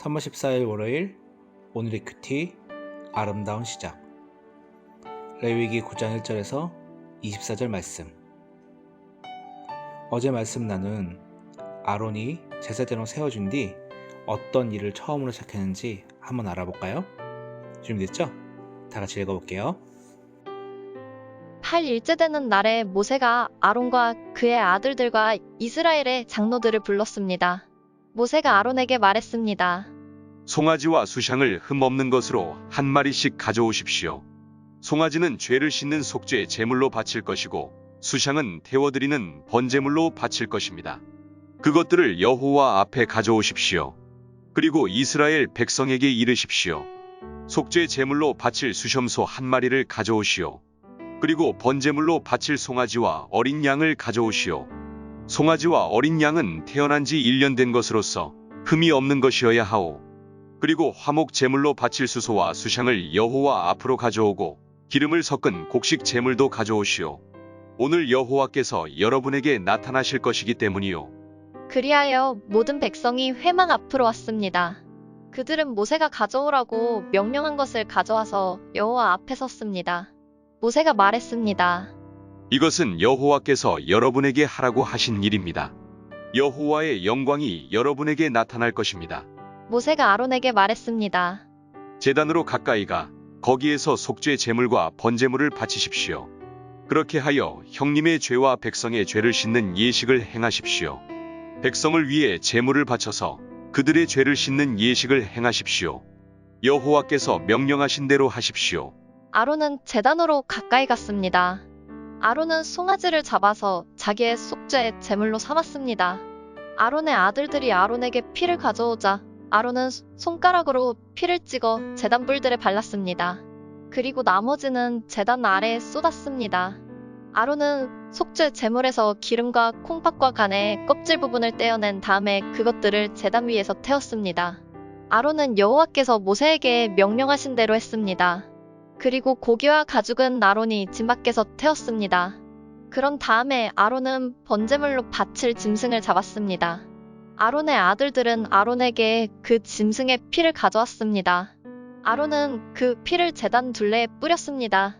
3월 14일 월요일 오늘의 큐티 아름다운 시작 레위기 9장 1절에서 24절 말씀 어제 말씀 나눈 아론이 제사장으로 세워준 뒤 어떤 일을 처음으로 시작했는지 한번 알아볼까요? 준비됐죠? 다 같이 읽어볼게요. 8일째 되는 날에 모세가 아론과 그의 아들들과 이스라엘의 장로들을 불렀습니다. 모세가 아론에게 말했습니다. 송아지와 수샹을 흠없는 것으로 한 마리씩 가져오십시오. 송아지는 죄를 씻는 속죄 제물로 바칠 것이고 수샹은 태워드리는 번제물로 바칠 것입니다. 그것들을 여호와 앞에 가져오십시오. 그리고 이스라엘 백성에게 이르십시오. 속죄 제물로 바칠 수염소 한 마리를 가져오시오. 그리고 번제물로 바칠 송아지와 어린 양을 가져오시오. 송아지와 어린 양은 태어난 지 1년 된 것으로서 흠이 없는 것이어야 하오. 그리고 화목 제물로 바칠 수소와 수샹을 여호와 앞으로 가져오고 기름을 섞은 곡식 제물도 가져오시오. 오늘 여호와께서 여러분에게 나타나실 것이기 때문이요. 그리하여 모든 백성이 회막 앞으로 왔습니다. 그들은 모세가 가져오라고 명령한 것을 가져와서 여호와 앞에 섰습니다. 모세가 말했습니다. 이것은 여호와께서 여러분에게 하라고 하신 일입니다. 여호와의 영광이 여러분에게 나타날 것입니다. 모세가 아론에게 말했습니다. 제단으로 가까이 가 거기에서 속죄 제물과 번제물을 바치십시오. 그렇게 하여 형님의 죄와 백성의 죄를 씻는 예식을 행하십시오. 백성을 위해 제물을 바쳐서 그들의 죄를 씻는 예식을 행하십시오. 여호와께서 명령하신 대로 하십시오. 아론은 제단으로 가까이 갔습니다. 아론은 송아지를 잡아서 자기의 속죄 제물로 삼았습니다. 아론의 아들들이 아론에게 피를 가져오자 아론은 손가락으로 피를 찍어 제단 불들에 발랐습니다. 그리고 나머지는 제단 아래에 쏟았습니다. 아론은 속죄 제물에서 기름과 콩팥과 간의 껍질 부분을 떼어낸 다음에 그것들을 제단 위에서 태웠습니다. 아론은 여호와께서 모세에게 명령하신 대로 했습니다. 그리고 고기와 가죽은 아론이 진 밖에서 태웠습니다. 그런 다음에 아론은 번제물로 바칠 짐승을 잡았습니다. 아론의 아들들은 아론에게 그 짐승의 피를 가져왔습니다. 아론은 그 피를 제단 둘레에 뿌렸습니다.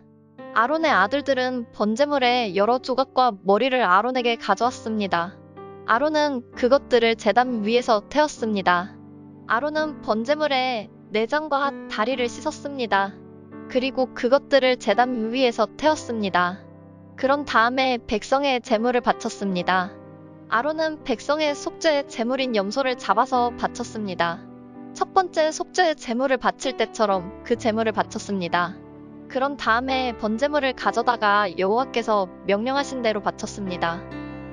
아론의 아들들은 번제물의 여러 조각과 머리를 아론에게 가져왔습니다. 아론은 그것들을 제단 위에서 태웠습니다. 아론은 번제물의 내장과 다리를 씻었습니다. 그리고 그것들을 제단 위에서 태웠습니다. 그런 다음에 백성의 제물을 바쳤습니다. 아론은 백성의 속죄의 제물인 염소를 잡아서 바쳤습니다. 첫 번째 속죄의 제물을 바칠 때처럼 그 제물을 바쳤습니다. 그런 다음에 번제물을 가져다가 여호와께서 명령하신 대로 바쳤습니다.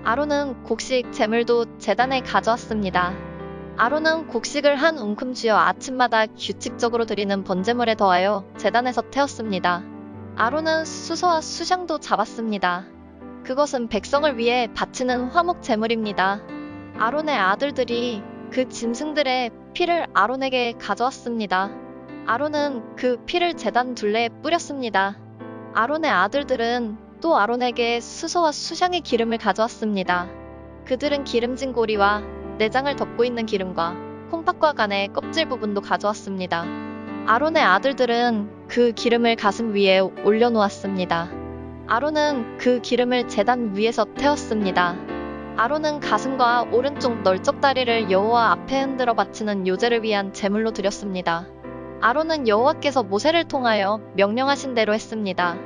아론은 곡식 제물도 제단에 가져왔습니다. 아론은 곡식을 한 웅큼 쥐어 아침마다 규칙적으로 드리는 번제물에 더하여 제단에서 태웠습니다. 아론은 수소와 수샹도 잡았습니다. 그것은 백성을 위해 바치는 화목 제물입니다. 아론의 아들들이 그 짐승들의 피를 아론에게 가져왔습니다. 아론은 그 피를 제단 둘레에 뿌렸습니다. 아론의 아들들은 또 아론에게 수소와 수샹의 기름을 가져왔습니다. 그들은 기름진 고리와 내장을 덮고 있는 기름과 콩팥과 간의 껍질 부분도 가져왔습니다. 아론의 아들들은 그 기름을 가슴 위에 올려놓았습니다. 아론은 그 기름을 제단 위에서 태웠습니다. 아론은 가슴과 오른쪽 널쩍 다리를 여호와 앞에 흔들어 바치는 요제를 위한 제물로 드렸습니다. 아론은 여호와께서 모세를 통하여 명령하신 대로 했습니다.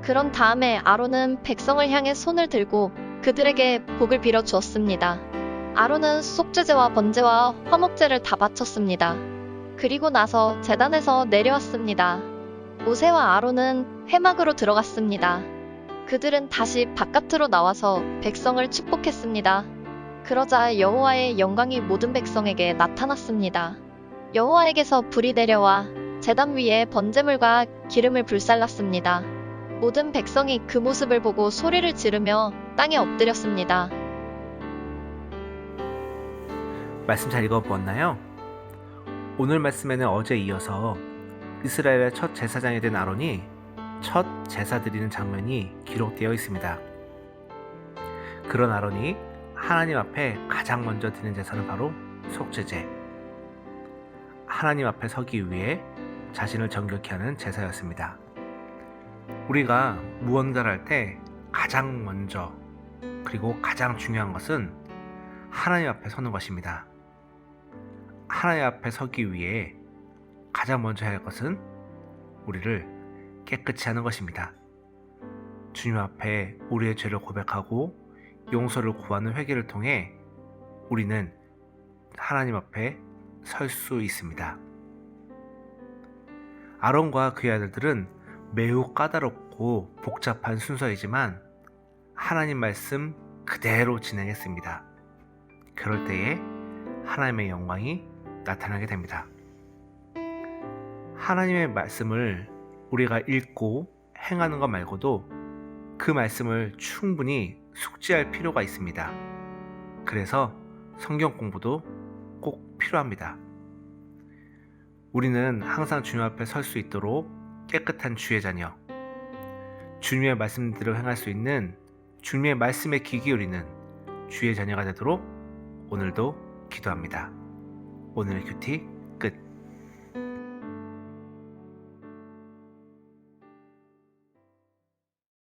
그런 다음에 아론은 백성을 향해 손을 들고 그들에게 복을 빌어 주었습니다. 아론은 속죄제와 번제와 화목제를 다 바쳤습니다. 그리고 나서 재단에서 내려왔습니다. 모세와 아론은 회막으로 들어갔습니다. 그들은 다시 바깥으로 나와서 백성을 축복했습니다. 그러자 여호와의 영광이 모든 백성에게 나타났습니다. 여호와에게서 불이 내려와 재단 위에 번제물과 기름을 불살랐습니다. 모든 백성이 그 모습을 보고 소리를 지르며 땅에 엎드렸습니다. 말씀 잘 읽어보았나요? 오늘 말씀에는 어제 이어서 이스라엘의 첫 제사장이 된 아론이 첫 제사 드리는 장면이 기록되어 있습니다. 그런 아론이 하나님 앞에 가장 먼저 드리는 제사는 바로 속죄제. 하나님 앞에 서기 위해 자신을 정결케 하는 제사였습니다. 우리가 무언가를 할 때 가장 먼저 그리고 가장 중요한 것은 하나님 앞에 서는 것입니다. 하나님 앞에 서기 위해 가장 먼저 해야 할 것은 우리를 깨끗이 하는 것입니다. 주님 앞에 우리의 죄를 고백하고 용서를 구하는 회개를 통해 우리는 하나님 앞에 설 수 있습니다. 아론과 그의 아들들은 매우 까다롭고 복잡한 순서이지만 하나님 말씀 그대로 진행했습니다. 그럴 때에 하나님의 영광이 나타나게 됩니다. 하나님의 말씀을 우리가 읽고 행하는 것 말고도 그 말씀을 충분히 숙지할 필요가 있습니다. 그래서 성경 공부도 꼭 필요합니다. 우리는 항상 주님 앞에 설 수 있도록 깨끗한 주의 자녀, 주님의 말씀대로 행할 수 있는 주님의 말씀에 귀 기울이는 주의 자녀가 되도록 오늘도 기도합니다. 오늘의 큐티 끝.